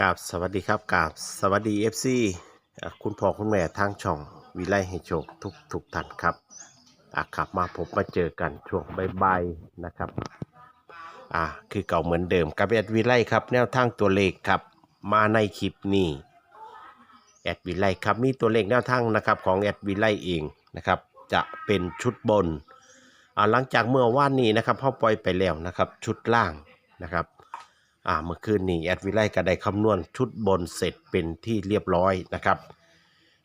กราบสวัสดีครับกราบสวัสดี FC คุณพ่อคุณแม่ทางช่องวิไลให้โชคทุกทุกท่านครับอะขับมาพบมาเจอกันช่วงบ่ายๆนะครับอะคือเก่าเหมือนเดิมกับแอดวิไลครับแนวทางตัวเลขครับมาในคลิปนี้แอดวิไลครับมีตัวเลขแนวทางนะครับของแอดวิไลเองนะครับจะเป็นชุดบนอ่าหลังจากเมื่อวานนี้นะครับเขาปล่อยไปแล้วนะครับชุดล่างนะครับ อ่าเมื่อคืนนี้แอดวิไลก็ได้คำนวณชุดบนเสร็จเป็นที่เรียบร้อยนะครับ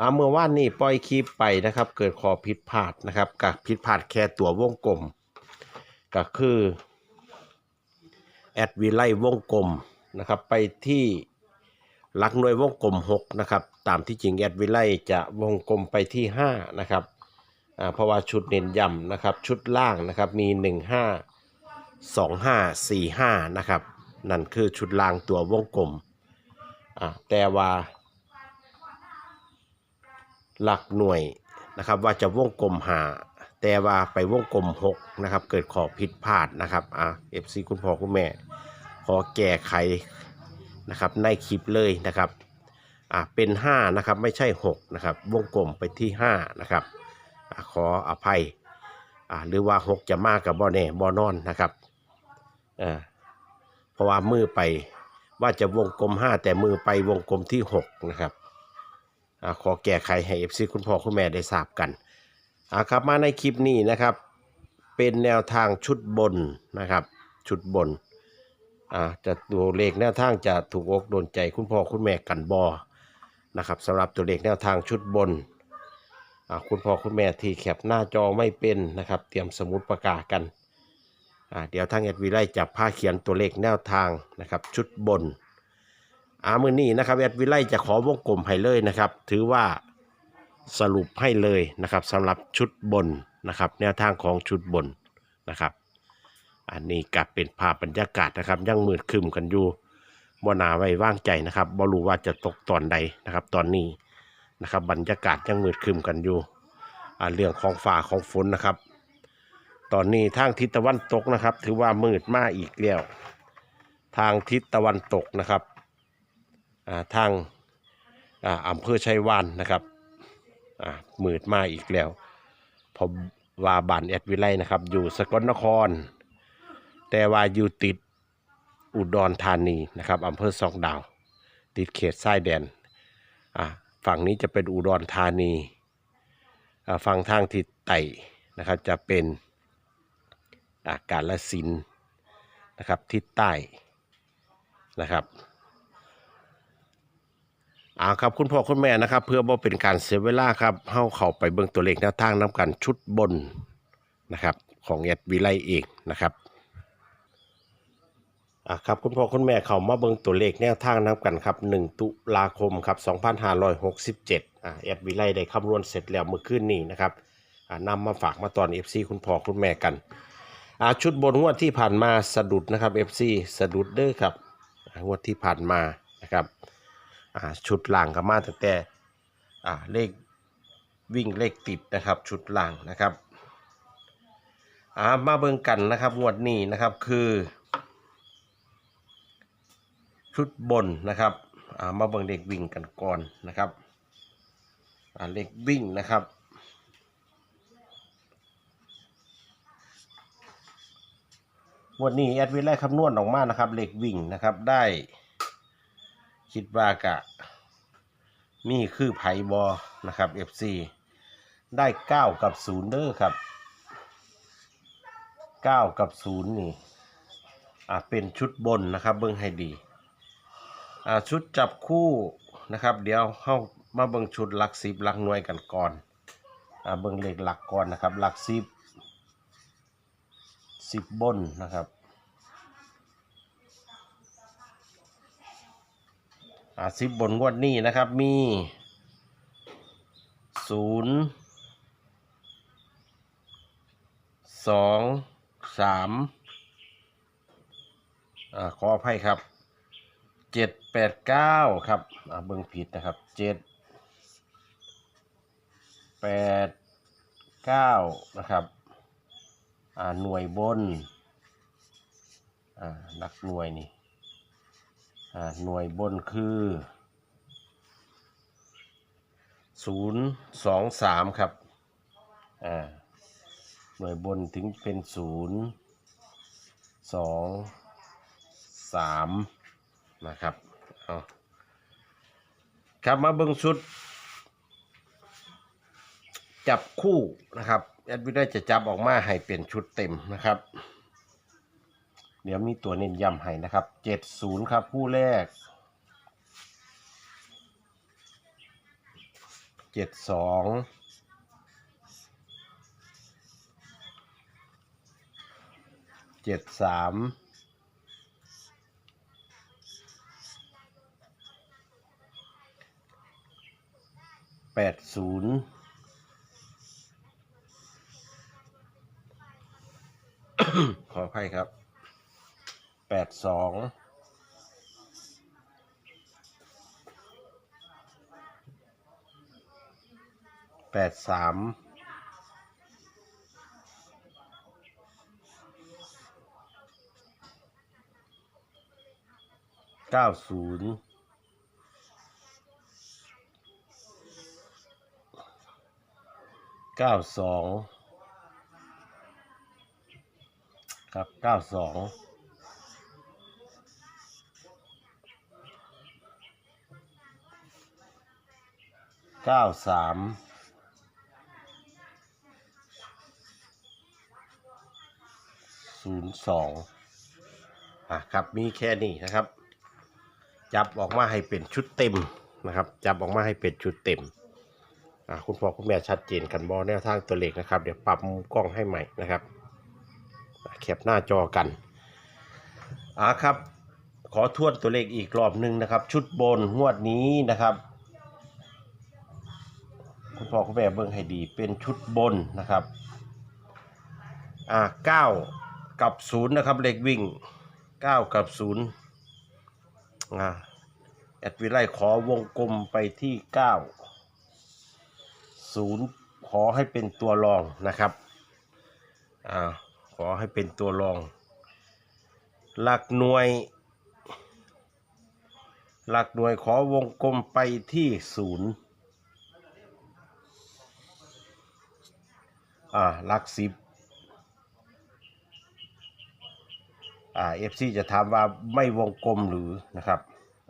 อ่าเมื่อวานนี้ปล่อยคลิปไปนะครับ เกิดขอผิดพลาดนะครับกับผิดพลาดแค่ตัววงกลม ก็คือแอดวิไลวงกลมนะครับไปที่หลักหน่วยวงกลม6นะครับตามที่จริงแอดวิไลจะวงกลมไปที่5นะครับเพราะว่าชุดเน้นย้ำนะครับชุดล่างนะครับมี 1 5 2 5 4 5นะครับ นั่นคือชุดล่างตัววงกลมอ่าแต่ว่า หลักหน่วยนะครับว่าจะวงกลมหาแต่ว่าไปวงกลม6นะครับ เกิดขอผิดพลาดนะครับอ่าเอฟซีคุณพ่อคุณแม่ ขอแก้ไขนะครับในคลิปเลยนะครับอ่าเป็น5นะครับไม่ใช่6นะครับวงกลมไปที่5นะครับอขออภัยอ่าหรือว่า 6 จะมากกับบอแน่บอนอนนะครับอ่า เพราะว่ามือไปว่าจะวงกลม 5 แต่มือไปวงกลมที่ 6 นะครับอขอแก้ไขให้เอฟซีคุณพ่อคุณแม่ได้ทราบกันอาครับมาในคลิปนี้นะครับ เป็นแนวทางชุดบนนะครับ ชุดบนอ่าจะตัวเลขแนวทางจะถูกอกโดนใจคุณพ่อคุณแม่กันบอนะครับสำหรับตัวเลขแนวทางชุดบนคุณพ่อคุณแม่ที่แคปหน้าจอไม่เป็นนะครับ เตรียมสมุดประกาศกัน เดี๋ยวทางแอดวิไลจะพาเขียนตัวเลขแนวทางนะครับ ชุดบนอามือนี้นะครับแอดวิไลจะขอวงกลมให้เลยนะครับ ถือว่าสรุปให้เลยนะครับสำหรับชุดบนนะครับ แนวทางของชุดบนนะครับ อันนี้กลับเป็นภาพบรรยากาศนะครับ ยังมืดคึมกันอยู่บ่นาไว้ว่างใจนะครับบ่รู้ว่าจะตกตอนใดนะครับ ตอนนี้นะครับ บรรยากาศยังมืดคึมกันอยู่อ่าเรื่องของฝ่าของฝนนะครับ ตอนนี้ทางทิศตะวันตกนะครับ ถือว่ามืดมากอีกแล้วทางทิศตะวันตกนะครับทางอำเภอชัยวานนะครับมืดมากอีกแล้วพอว่าบ้านแอดวิไลนะครับ อยู่สกลนคร แต่ว่าอยู่ติดอุดรธานีนะครับอำเภอสองดาว ติดเขตชายแดนฝั่งนี้จะเป็นอุดรธานีฝั่งทางทิศใต้นะครับจะเป็น กาละสินนะครับทิศใต้นะครับเอาครับคุณพ่อคุณแม่นะครับ เพื่อบ่เป็นการเสียเวลาครับเฮาเข้าไปเบิ่งตัวเลขแนวทางน้ำกันชุดบนนะครับของแอดวิไลเองนะครับอะครับคุณพ่อคุณแม่เข้ามาเบิ่งตัวเลขแนวทางน้กันครับ 1 ตุลาคมครับ2567อะแอดวิไลได้คำนวณเสร็จแล้วเมื่อคืนนี้นะครับอะนำมาฝากมาตอน FC คุณพ่อคุณแม่กัน อาชุดบนงวดที่ผ่านมาสะดุดนะครับ FC สะดุดเด้อครับงวดที่ผ่านมานะครับอาชุดล่างก็มาตั้งแต่อ่าเลขวิ่งเลขติดนะครับ ชุดล่างนะครับอามาเบิ่งกันนะครับงวดนี้นะครับคือ ชุดบนนะครับอามาเบิ่งเลขวิ่งกันก่อนนะครับอาเลขวิ่งนะครับ วันนี้แอดวิไลคำนวณออกมานะครับเหลขวิ่งนะครับได้คิดว่ากะมีคือไผบอนะครับ FC ได้9กับ0เด้อครับ9กับ0นี่อ่าเป็นชุดบนนะครับ เบิ่งให้ดีอ่าชุดจับคู่นะครับ เดี๋ยวเข้ามาเบิ่งชุดหลักสิบหลักหน่วยกันก่อนอ่าเบิ่งเลขหลักก่อนนะครับหลักสิบ สิบบนนะครับอ่าสิบบนงวดนี้นะครับมีศูนย์สองสามอ่าขออภัยครับเจ็ดแปดเก้าครับอ่าเบิ่งผิดนะครับเจ็ดแปดเก้านะครับ หน่วยบนอ่าหลักหน่วยนี่อ่าหน่วยบนคือศูนย์สองสามครับอ่าหน่วยบนถึงเป็นศูนย์สองสามนะครับเอาครับมาเบิ่งชุด จับคู่นะครับ แอดวิได้จะจับออกมาให้เป็นชุดเต็มนะครับ เดี๋ยวมีตัวเน้นย้ำให้นะครับเจ็ดศูนย์ครับคู่แรกเจ็ดสองเจ็ดสามแปดศูนย์ ขออภัยครับ แปดสอง แปดสาม เก้าศูนย์เก้าสอง ครับเก้าสองเก้าสามศูนย์สองอะครับมีแค่นี้นะครับ จับออกมาให้เป็นชุดเต็มนะครับ จับออกมาให้เป็นชุดเต็มอะคุณพ่อคุณแม่ชัดเจนกันบอแนวทางตัวเลขนะครับ เดี๋ยวปรับกล้องให้ใหม่นะครับ คปหน้าจอกันอ่าครับ ขอทวนตัวเลขอีกรอบหนึ่งนะครับ ชุดบนงวดนี้นะครับ คุณพ่อคุณแม่เบิ่งให้ดีเป็นชุดบนนะครับอ่าเก้ากับศูนย์นะครับเลขวิ่งเก้ากับศูนย์อ่าแอดวิไลขอวงกลมไปที่เก้าศูนย์ขอให้เป็นตัวรองนะครับอ่า ขอให้เป็นตัวรอง หลักหน่วย หลักหน่วยขอวงกลมไปที่ศูนย์อ่าหลักสิบอ่าเอฟซีจะถามว่าไม่วงกลมหรือนะครับ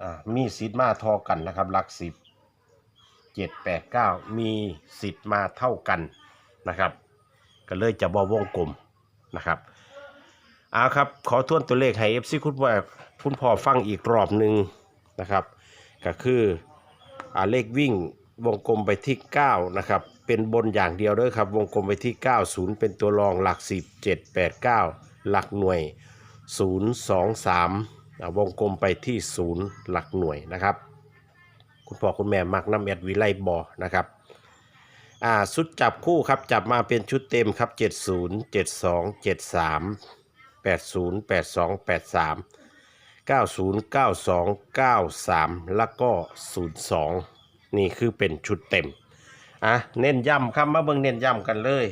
อ่ามีสิทธิ์มาทอกันนะครับหลักสิบเจ็ดแปดเก้ามีสิทธิ์มาเท่ากันนะครับ ก็เลยจะบอวงกลม นะครับเอาครับขอทวนตัวเลขให้เอฟซีคุณพ่อคุณพ่อฟังอีกรอบหนึ่งนะครับ ก็คืออเลขวิ่งวงกลมไปที่9นะครับเป็นบนอย่างเดียวเด้วยครับวงกลมไปที่ 9 0 เป็นตัวรองหลัก 10 7 8 9 หลักหน่วย 0 2 3อ่าวงกลมไปที่ 0 หลักหน่วยนะครับ คุณพ่อคุณแม่มักน้ำแอดวิไลบอนะครับ อ่าชุดจับคู่ครับจับมาเป็นชุดเต็มครับ 70 72 73 80 82 83 90 92 93 แล้วก็ 02 นี่คือเป็นชุดเต็มอะเน้นย้ำครับมาเบิ่งเน้นย้ำกันเลย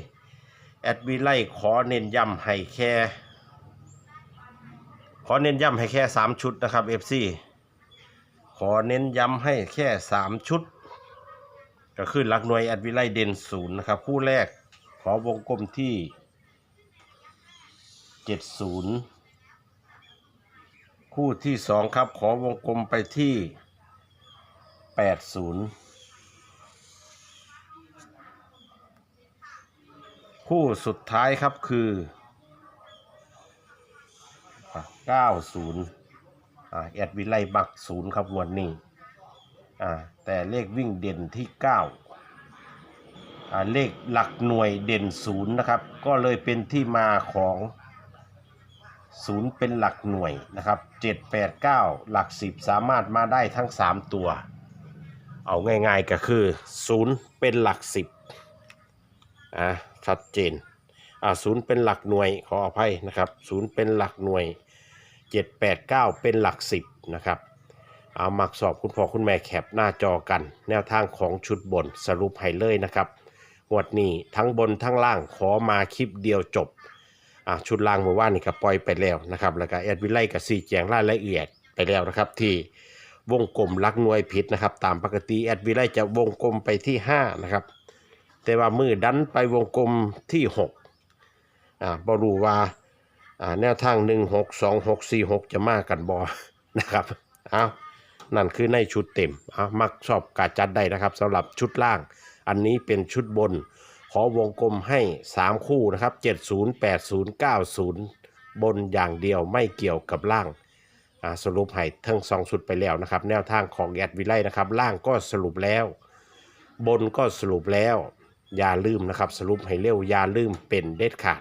แอดวิไลขอเน้นย้ำให้แค่ขอเน้นย้ำให้แค่ 3 ชุดนะครับ FC ขอเน้นย้ำให้แค่ 3 ชุด ก็คือลักหน่วยแอดวิไลเด่นศูนย์นะครับ คู่แรกขอวงกลมที่เจ็ดศูนย์คู่ที่สองครับ ขอวงกลมไปที่แปดศูนย์คู่สุดท้ายครับคือเก้าศูนย์แอดวิไลบักศูนย์ครับวันนี้ แต่เลขวิ่งเด่นที่9อ่าเลขหลักหน่วยเด่นศูนย์นะครับ ก็เลยเป็นที่มาของศูนย์เป็นหลักหน่วยนะครับ 7 8 9 หลัก 10 สามารถมาได้ทั้ง 3 ตัว เอาง่ายๆก็คือศูนย์เป็นหลัก 10อ่าชัดเจนอ่าศูนย์เป็นหลักหน่วยขออภัยนะครับศูนย์เป็นหลักหน่วย 7 8 9 เป็นหลัก 10 นะครับ เอามักสอบคุณพ่อคุณแม่แคปหน้าจอกัน แนวทางของชุดบนสรุปให้เลยนะครับงวดนี้ทั้งบนทั้งล่างขอมาคลิปเดียวจบอะชุดล่างเมื่อวานนี่ก็ปล่อยไปแล้วนะครับแล้วก็แอดวิไลกับซีแจงรายละเอียดไปแล้วนะครับ ที่วงกลมลักหน่วยผิดนะครับ ตามปกติแอดวิไลจะวงกลมไปที่5นะครับแต่ว่ามือดันไปวงกลมที่6อ่าบรูว่าอ่าแนวทาง 1 6 2 6 4 6 จะมากันบอนะครับเอา นั่นคือในชุดเต็มเอามักชอบกาจัดได้นะครับสำหรับชุดล่าง อันนี้เป็นชุดบน ขอวงกลมให้ 3 คู่นะครับ 70 80 90 บนอย่างเดียวไม่เกี่ยวกับล่างสรุปให้ทั้งสองชุดไปแล้วนะครับ แนวทางของแอดวิไลนะครับ ล่างก็สรุปแล้ว บนก็สรุปแล้ว อย่าลืมนะครับ สรุปให้เร็วอย่าลืมเป็นเด็ดขาด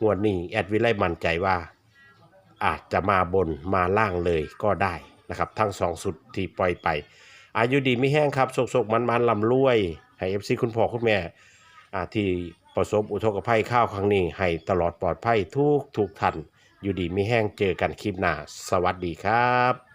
งวดนี้แอดวิไลมั่นใจว่า อาจจะมาบนมาล่างเลยก็ได้ นะครับทั้งสองสุดที่ปล่อยไป อายุดีไม่แห้งครับโศกๆมันๆลำรวยให้เอฟซีคุณพ่อคุณแม่ที่ประสบอุทกภัยข้าวครั้งนี้ ให้ตลอดปลอดภัยทุกทุกท่านอยู่ดีไม่แห้งเจอกันคลิปหน้า สวัสดีครับ